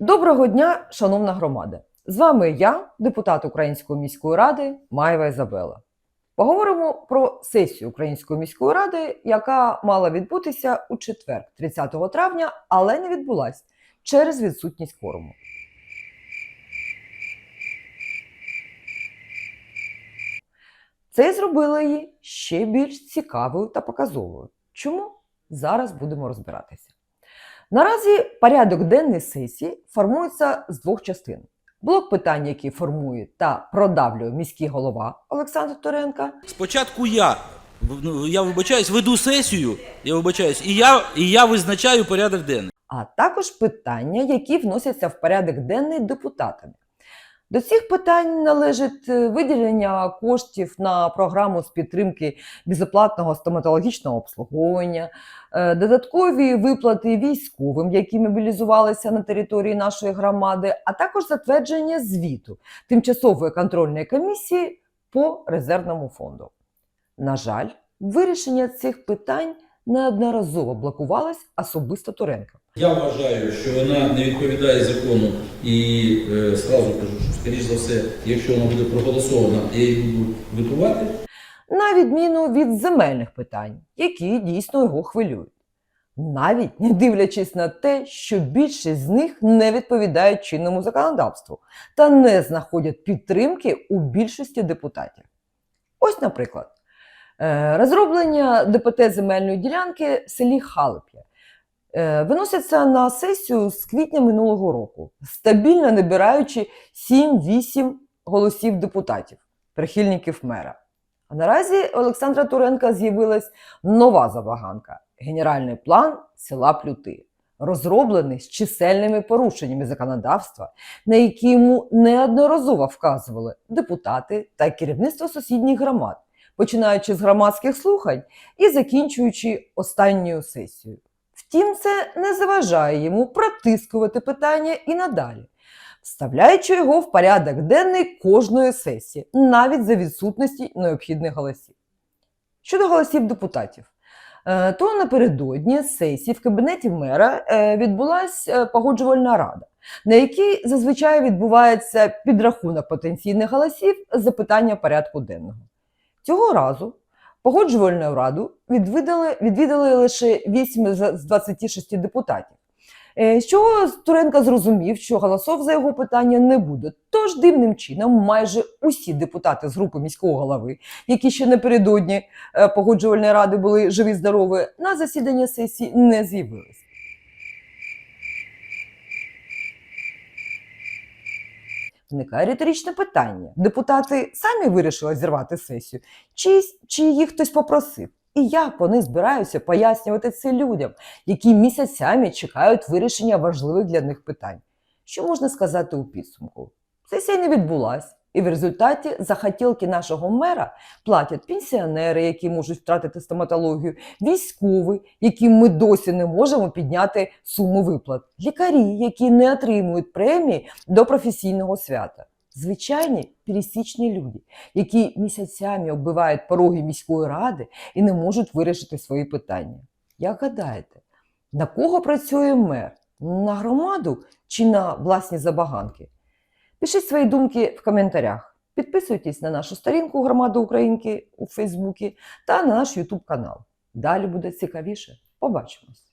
Доброго дня, шановна громада! З вами я, депутат Української міської ради Маєва Ізабела. Поговоримо про сесію Української міської ради, яка мала відбутися у четвер, 30 травня, але не відбулась через відсутність кворуму. Це зробило її ще більш цікавою та показовою. Чому? Зараз будемо розбиратися. Наразі порядок денний сесії формується з двох частин: блок питань, які формує та продавлює міський голова Олександр Торенка. Спочатку я, ну, я вибачаюсь, веду сесію, я вибачаюсь, і я, і я визначаю порядок денний. а також питання, які вносяться в порядок денний депутатами. До цих питань належить е, виділення коштів на програму з підтримки безоплатного стоматологічного обслуговування, е, додаткові виплати військовим, які мобілізувалися на території нашої громади, а також затвердження звіту тимчасової контрольної комісії по резервному фонду. На жаль, вирішення цих питань неодноразово блокувалось особисто Туренко. Я вважаю, що вона не відповідає закону і е, сразу кажу, що скоріш за все, якщо вона буде проголосована, я її буду витувати. на відміну від земельних питань, які дійсно його хвилюють. Навіть не дивлячись на те, що більшість з них не відповідають чинному законодавству та не знаходять підтримки у більшості депутатів. Ось, наприклад, е, розроблення ДПТ земельної ділянки в селі Халип'я виносяться на сесію з квітня минулого року, стабільно набираючи 7-8 голосів депутатів, прихильників мера. А наразі Олександра Туренка з'явилась нова забаганка генеральний план села Плюти, розроблений з чисельними порушеннями законодавства, на які йому неодноразово вказували депутати та керівництво сусідніх громад, починаючи з громадських слухань і закінчуючи останньою сесією. Втім, це не заважає йому протискувати питання і надалі вставляючи його в порядок денний кожної сесії, навіть за відсутності необхідних голосів. Щодо голосів депутатів, е, то напередодні сесії в кабінеті мера е, відбулася погоджувальна рада, на якій зазвичай відбувається підрахунок потенційних голосів запитання порядку денного. Цього разу погоджувальну раду відвідали, відвідали лише 8 з з 26 депутатів. Що З Туренко зрозумів, що голосов за його питання не буде. Тож дивним чином майже усі депутати з групи міського голови, які ще напередодні е, погоджувальної ради були живі здорові, на засідання сесії не з'явились. Виникає риторичне питання: депутати самі вирішили зірвати сесію, чи, чи їх хтось попросив? І як вони збираються пояснювати це людям, які місяцями чекають вирішення важливих для них питань. Що можна сказати у підсумку? Сесія не відбулась, і в результаті захотілки нашого мера платять пенсіонери, які можуть втратити стоматологію, військові, яким ми досі не можемо підняти суму виплат, лікарі, які не отримують премії до професійного свята. Звичайні пересічні люди, які місяцями оббивають пороги міської ради і не можуть вирішити свої питання. Як гадаєте, на кого працює мер? На громаду чи на власні забаганки? Пишіть свої думки в коментарях. Підписуйтесь на нашу сторінку Громада Українки у Фейсбуці та на наш Ютуб канал. Далі буде цікавіше. Побачимось!